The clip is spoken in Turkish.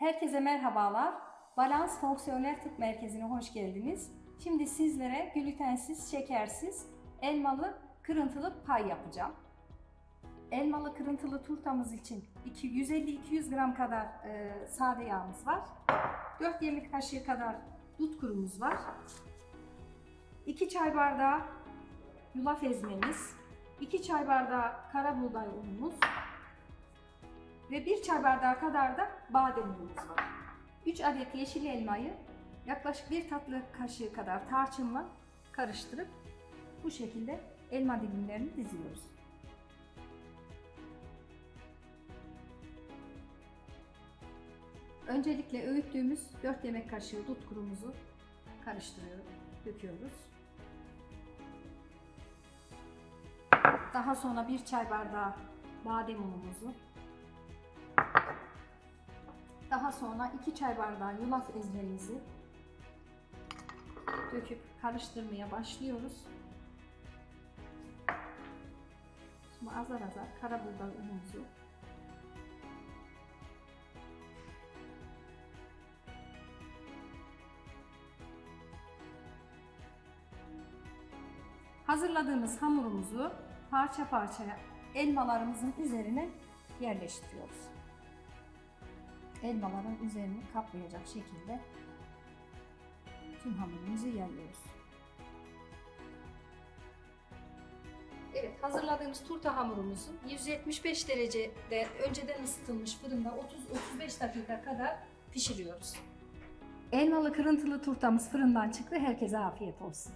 Herkese merhabalar. Balans Fonksiyonel Tıp Merkezi'ne hoş geldiniz. Şimdi sizlere glutensiz, şekersiz, elmalı kırıntılı pay yapacağım. Elmalı kırıntılı turtamız için 150-200 gram kadar e, sade yağımız var. 4 yemek kaşığı kadar dut kurumuz var. 2 çay bardağı yulaf ezmemiz, 2 çay bardağı kara buğday unumuz, ve 1 çay bardağı kadar da badem unumuz var. 3 adet yeşil elmayı yaklaşık 1 tatlı kaşığı kadar tarçınla karıştırıp bu şekilde elma dilimlerini diziyoruz. Öncelikle öğüttüğümüz 4 yemek kaşığı dut kurumuzu karıştırıyoruz, döküyoruz. Daha sonra 1 çay bardağı badem unumuzu daha sonra 2 çay bardağı yulaf ezmemizi döküp karıştırmaya başlıyoruz. Şimdi azar azar kara unumuzu Hazırladığımız hamurumuzu parça parça elmalarımızın üzerine yerleştiriyoruz elmaların üzerini kaplayacak şekilde tüm hamurumuzu yayıyoruz. Evet, hazırladığımız turta hamurumuzu 175 derecede önceden ısıtılmış fırında 30-35 dakika kadar pişiriyoruz. Elmalı kırıntılı turtamız fırından çıktı. Herkese afiyet olsun.